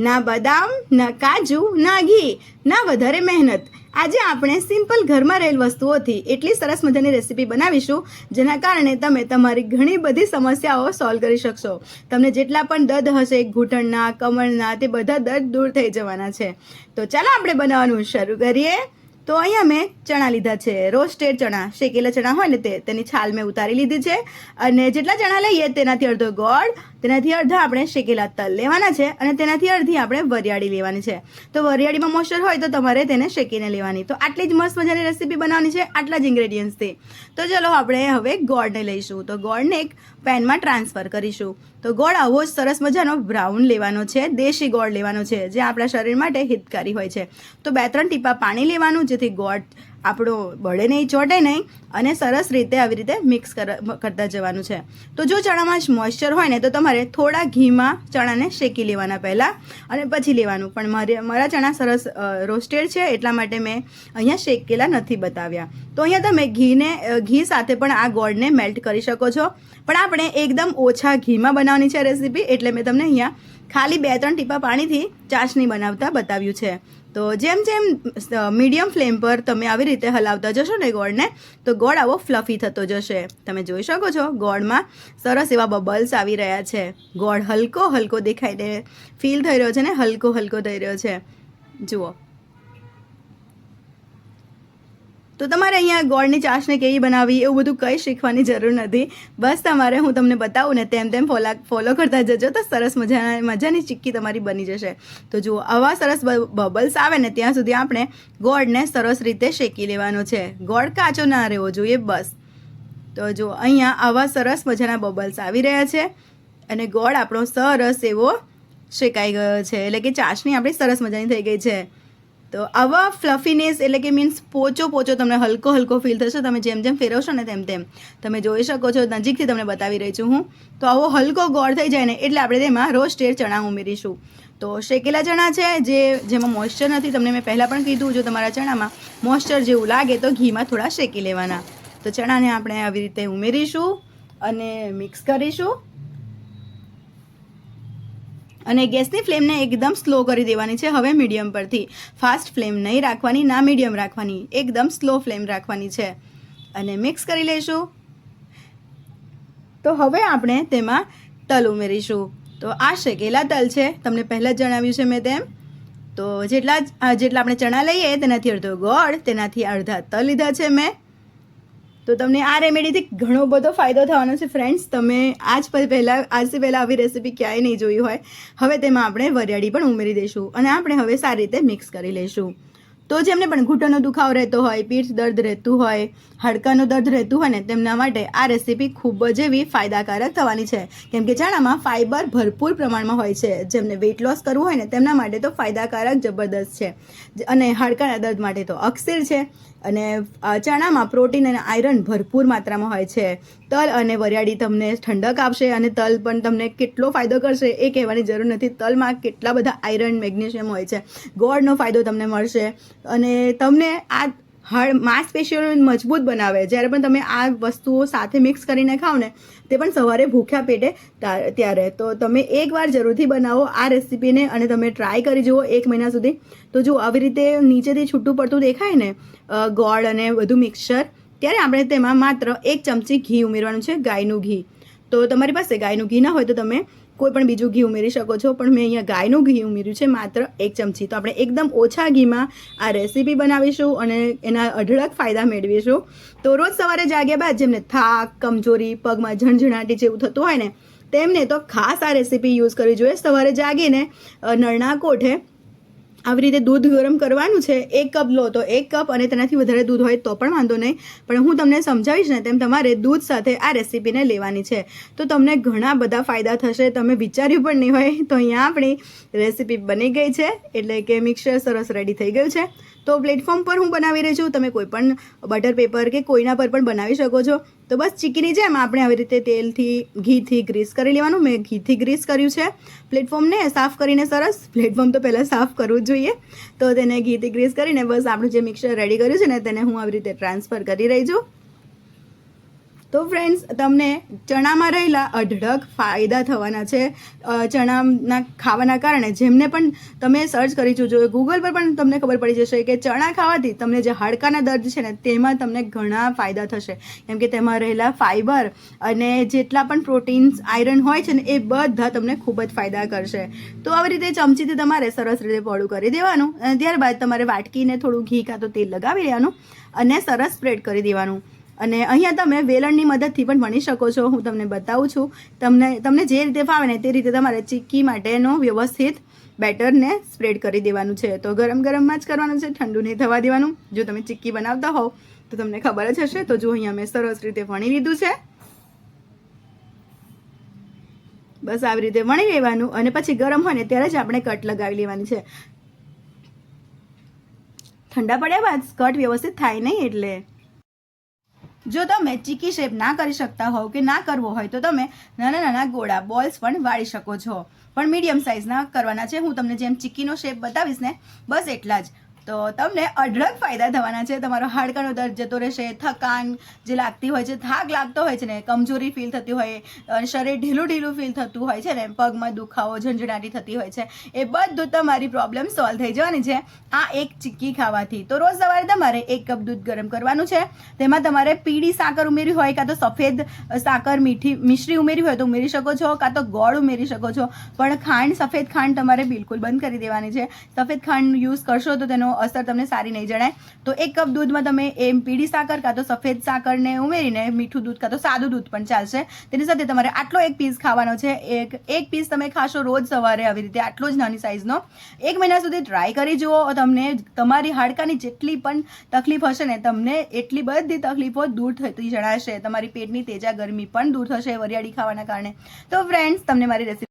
ના બદામ, ના કાજુ, ના ઘી, ના વધારે મહેનત. આજે આપણે સિમ્પલ ઘરમાં રહેલ વસ્તુઓથી એટલી સરસ મજાની રેસીપી બનાવીશું, જેના કારણે તમે તમારી ઘણી બધી સમસ્યાઓ સોલ્વ કરી શકશો. તમને જેટલા પણ દર્દ હશે, ઘૂંટણના, કમળના, તે બધા દર્દ દૂર થઈ જવાના છે. તો ચાલો આપણે બનાવવાનું શરૂ કરીએ. તો અહીંયા મેં ચણા લીધા છે. રોસ્ટેડ ચણા, શેકેલા ચણા હોય ને તે, તેની છાલ મેં ઉતારી લીધી છે. અને જેટલા ચણા લઈએ તેનાથી અડધો ગોળ, તેનાથી અડધા આપણે શેકેલા તલ લેવાના છે અને તેનાથી અડધી આપણે વરિયાળી લેવાની છે. તો વરિયાળીમાં મોઇસ્ચર હોય તો તમારે તેને શેકીને લેવાની. તો આટલી જ મસ્ત મજાની રેસીપી બનાવવાની છે આટલા જ ઇન્ગ્રેડિયન્ટ્સથી તો ચલો આપણે હવે ગોળને લઈશું. તો ગોળને એક પેનમાં ટ્રાન્સફર કરીશું. તો ગોળ આવો જ સરસ મજાનો બ્રાઉન લેવાનો છે, દેશી ગોળ લેવાનો છે, જે આપણા શરીર માટે હિતકારી હોય છે. તો બે ત્રણ ટીપા પાણી લેવાનું જેથી ગોટ આપણો બળે નહીં, ચોટે નહીં અને સરસ રીતે આવી રીતે મિક્સ કરતા જવાનું છે. તો જો ચણામાં જ મોઇસ્ચર હોય ને, તો તમારે થોડા ઘીમાં ચણાને શેકી લેવાના પહેલાં અને પછી લેવાનું. પણ મારે, મારા ચણા સરસ રોસ્ટેડ છે, એટલા માટે મેં અહીંયા શેકેલા નથી બતાવ્યા. તો અહીંયા તમે ઘીને ઘી સાથે પણ આ ગોળને મેલ્ટ કરી શકો છો. પણ આપણે એકદમ ઓછા ઘીમાં બનાવવાની છે રેસીપી એટલે મેં તમને અહીંયા ખાલી બે ત્રણ ટીપા પાણીથી ચાસણી બનાવતા બતાવ્યું છે. તો જેમ જેમ મીડિયમ ફ્લેમ પર તમે આવી રીતે હલાવતા જશો ને ગોળને, તો ગોળ આવો ફ્લફી થતો જશે. તમે જોઈ શકો છો, ગોળમાં સરસ એવા બબલ્સ આવી રહ્યા છે. ગોળ હલકો હલકો દેખાઈને ફીલ થઈ રહ્યો છે ને? હલકો હલકો થઈ રહ્યો છે. જુઓ. તો તમારે અહીંયા ગોળની ચાશને કેવી બનાવવી એવું બધું કંઈ શીખવાની જરૂર નથી. બસ તમારે હું તમને બતાવું ને તેમ તેમ ફોલા, ફોલો કરતા જજો તો સરસ મજાના, મજાની ચીક્કી તમારી બની જશે. તો જુઓ, આવા સરસ બબલ્સ આવે ને ત્યાં સુધી આપણે ગોળને સરસ રીતે શેકી લેવાનો છે. ગોળ કાચો ના રહેવો જોઈએ બસ. તો જુઓ, અહીંયા આવા સરસ મજાના બબલ્સ આવી રહ્યા છે અને ગોળ આપણો સરસ એવો શેકાઈ ગયો છે. એટલે કે ચાસણી આપણી સરસ મજાની થઈ ગઈ છે. તો આવા ફ્લફીનેસ એટલે કે મીન્સ પોચો પોચો તમને હલકો હલકો ફીલ થશે, તમે જેમ જેમ ફેરવશો ને તેમ તેમ. તમે જોઈ શકો છો, નજીકથી તમને બતાવી રહી છું હું. તો આવો હલકો ગોળ થઈ જાય ને એટલે આપણે તેમાં રોસ્ટેડ ચણા ઉમેરીશું. તો શેકેલા ચણા છે, જે જેમાં મોઇસ્ચર નથી, તમને મેં પહેલાં પણ કીધું જો તમારા ચણામાં મોઇસ્ચર જેવું લાગે તો ઘીમાં થોડા શેકી લેવાના. તો ચણાને આપણે આવી રીતે ઉમેરીશું અને મિક્સ કરીશું. અને ગેસની ફ્લેમને એકદમ સ્લો કરી દેવાની છે હવે મીડિયમ પરથી. ફાસ્ટ ફ્લેમ નહીં રાખવાની, ના મીડિયમ રાખવાની, એકદમ સ્લો ફ્લેમ રાખવાની છે. અને મિક્સ કરી લઈશું. તો હવે આપણે તેમાં તલ ઉમેરીશું. તો આ શેકેલા તલ છે. તમને પહેલાં જ જણાવ્યું છે મેં તેમ. તો જેટલા જેટલા આપણે ચણા લઈએ, તેનાથી અડધો ગોળ, તેનાથી અડધા તલ લીધા છે મેં. તો તમને આ રેમેડીથી ઘણો બધો ફાયદો થવાનો છે ફ્રેન્ડ્સ તમે આજ પહેલાં આજથી પહેલાં આવી રેસીપી ક્યાંય નહીં જોઈ હોય. હવે તેમાં આપણે વરિયાળી પણ ઉમેરી દઈશું અને આપણે હવે સારી રીતે મિક્સ કરી લઈશું. તો જેમને પણ ઘૂંટણનો દુખાવો રહેતો હોય, પીઠ દર્દ રહેતું હોય, હાડકાનો દર્દ રહેતું હોય ને, તેમના માટે આ રેસીપી ખૂબ જ એવી ફાયદાકારક થવાની છે. કેમ કે ચણામાં ફાઇબર ભરપૂર પ્રમાણમાં હોય છે. જેમને વેઇટ લોસ કરવું હોય ને, તેમના માટે તો ફાયદાકારક જબરદસ્ત છે. અને હાડકાના દર્દ માટે તો અક્ષીર છે. અને ચણામાં પ્રોટીન અને આયરન ભરપૂર માત્રામાં હોય છે. તલ અને વરિયાળી તમને ઠંડક આપશે અને તલ પણ તમને કેટલો ફાયદો કરશે એ કહેવાની જરૂર નથી. તલમાં કેટલા બધા આયરન, મેગ્નેશિયમ હોય છે. ગોળનો ફાયદો તમને મળશે. અને તમને આ હાડ માંસપેશીઓને મજબૂત બનાવે. જ્યારે પણ તમે આ વસ્તુઓ સાથે મિક્સ કરીને ખાઓ ને, તે પણ સવારે ભૂખ્યા પેટે ત્યારે તો તમે એકવાર જરૂરથી બનાવો આ રેસીપીને અને તમે ટ્રાય કરી જુઓ એક મહિના સુધી. તો જો આવી રીતે નીચેથી છૂટું પડતું દેખાય ને ગોળ અને બધું મિક્સર ત્યારે આપણે તેમાં માત્ર એક ચમચી ઘી ઉમેરવાનું છે, ગાયનું ઘી. તો તમારી પાસે ગાયનું ઘી ના હોય તો તમે કોઈ પણ બીજું ઘી ઉમેરી શકો છો, પણ મેં અહીંયા ગાયનું ઘી ઉમેર્યું છે માત્ર એક ચમચી. તો આપણે એકદમ ઓછા ઘીમાં આ રેસીપી બનાવીશું અને એના અઢળક ફાયદા મેળવીશું. તો રોજ સવારે જાગ્યા બાદ જેમને થાક, કમજોરી, પગમાં ઝણઝણાટી જેવું થતું હોય ને, તેમને તો ખાસ આ રેસીપી યુઝ કરવી જોઈએ. સવારે જાગીને નળના કોઠે આવી રીતે દૂધ ગરમ કરવાનું છે, એક કપ લો તો એક કપ અને તેનાથી વધારે દૂધ હોય તો પણ વાંધો નહીં. પણ હું તમને સમજાવીશ ને તેમ તમારે દૂધ સાથે આ રેસીપીને લેવાની છે. તો તમને ઘણા બધા ફાયદા થશે, તમે વિચાર્યું પણ નહીં હોય તો અહીંયા આપણી રેસીપી બની ગઈ છે, એટલે કે મિક્સર સરસ રેડી થઈ ગયું છે. તો પ્લેટફોર્મ પર હું બનાવી રહી છું, તમે કોઈ પણ બટર પેપર કે કોઈના પર પણ બનાવી શકો છો. તો બસ ચીકીની જેમ આપણે આવી રીતે તેલથી, ઘીથી ગ્રીસ કરી લેવાનું. મેં ઘીથી ગ્રીસ કર્યું છે. પ્લેટફોર્મને સાફ કરીને સરસ. પ્લેટફોર્મ તો પહેલાં સાફ કરવું જોઈએ. તો તેને ઘીથી ગ્રીસ કરીને બસ આપણું જે મિક્સર રેડી કર્યું છે ને, તેને હું આવી રીતે ટ્રાન્સફર કરી રહી છું. તો ફ્રેન્ડ્સ તમને ચણામાં રહેલા અઢળક ફાયદા થવાના છે. ચણાના ખાવાના કારણે જેમને પણ તમે સર્ચ કરી જોજો ગૂગલ પર પણ તમને ખબર પડી જશે કે ચણા ખાવાથી તમને જે હાડકાના દર્દ છે ને, તેમાં તમને ઘણા ફાયદા થશે. કેમ કે તેમાં રહેલા ફાઈબર અને જેટલા પણ પ્રોટીન્સ આયરન હોય છે ને, એ બધા તમને ખૂબ જ ફાયદા કરશે. તો આવી રીતે ચમચીથી તમારે સરસ રીતે પોળું કરી દેવાનું અને ત્યારબાદ તમારે વાટકીને થોડું ઘી કાં તો તેલ લગાવી લેવાનું અને સરસ સ્પ્રેડ કરી દેવાનું. અને અહીંયા તમે વેલણની મદદથી પણ ભણી શકો છો. હું તમને બતાવું છું. તમને તમને જે રીતે ફાવે ને તે રીતે તમારે ચીક્કી માટેનો વ્યવસ્થિત બેટરને સ્પ્રેડ કરી દેવાનું છે. તો ગરમ ગરમમાં જ કરવાનું છે, ઠંડુ નહીં થવા દેવાનું. જો તમે ચીક્કી બનાવતા હોવ, તો તમને ખબર જ હશે. તો જો અહીંયા મેં સરસ રીતે વણી લીધું છે. બસ આવી રીતે વણી લેવાનું અને પછી ગરમ હોય ને ત્યારે જ આપણે કટ લગાવી લેવાની છે. ઠંડા પડ્યા બાદ કટ વ્યવસ્થિત થાય નહીં એટલે. જો તમે ચીકી શેપ ના કરી શકતા હોવ કે ના કરવો હોય તો તમે નાના નાના ગોળા, બોલ્સ પણ વાળી શકો છો. પણ મીડિયમ સાઇઝના કરવાના છે. હું તમને જેમ ચીકીનો શેપ બતાવીશ ને, બસ એટલા જ. તો તમને અઢળક ફાયદા થવાના છે. તમારો હાડકાનો દર્દ જતો રહેશે, થકાન જે લાગતી હોય છે, થાક લાગતો હોય છે ને, કમજોરી ફીલ થતી હોય અને શરીર ઢીલું ઢીલું ફીલ થતું હોય છે ને, પગમાં દુખાવો, ઝંઝણાટી થતી હોય છે, એ બધું તમારી પ્રોબ્લેમ સોલ્વ થઈ જવાની છે. આ એક ચીક્કી ખાવાથી. તો રોજ સવારે તમારે એક કપ દૂધ ગરમ કરવાનું છે. તેમાં તમારે પીળી સાકર ઉમેરી હોય, કાં તો સફેદ સાકર, મીઠી, મિશ્રી ઉમેરી હોય તો ઉમેરી શકો છો, કાં તો ગોળ ઉમેરી શકો છો. પણ ખાંડ, સફેદ ખાંડ તમારે બિલકુલ બંધ કરી દેવાની છે. સફેદ ખાંડ યુઝ કરશો તો તેનો અસર તમને સારી નહીં જણાય. તો એક કપ દૂધમાં તમે એમ પીળી સાકર કાં તો સફેદ સાકરને ઉમેરીને મીઠું દૂધ કાં તો સાદું દૂધ પણ ચાલશે. તેની સાથે તમારે આટલો એક પીસ ખાવાનો છે. એક એક પીસ તમે ખાશો રોજ સવારે આવી રીતે આટલો જ નાની સાઇઝનો એક મહિના સુધી ટ્રાય કરી જુઓ તમને તમારી હાડકાની જેટલી પણ તકલીફ હશે ને તમને એટલી બધી તકલીફો દૂર થતી જણાશે. તમારી પેટની તેજા ગરમી પણ દૂર થશે વરિયાળી ખાવાના કારણે. તો ફ્રેન્ડ્સ તમને મારી રેસીપી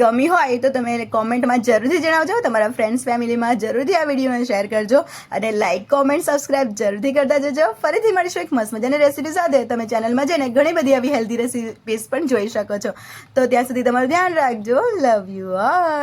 ગમી હોય તો તમે કોમેન્ટમાં જરૂરથી જણાવજો. તમારા ફ્રેન્ડ્સ ફેમિલીમાં જરૂરથી આ વિડીયોને શેર કરજો અને લાઇક કોમેન્ટ સબસ્ક્રાઇબ જરૂરથી કરતા જજો. ફરીથી મળીશું એક મસ્ત મજાની રેસીપી સાથે. તમે ચેનલમાં જઈને ઘણી બધી આવી હેલ્ધી રેસીપીસ પણ જોઈ શકો છો. તો ત્યાં સુધી તમારું ધ્યાન રાખજો. Love you all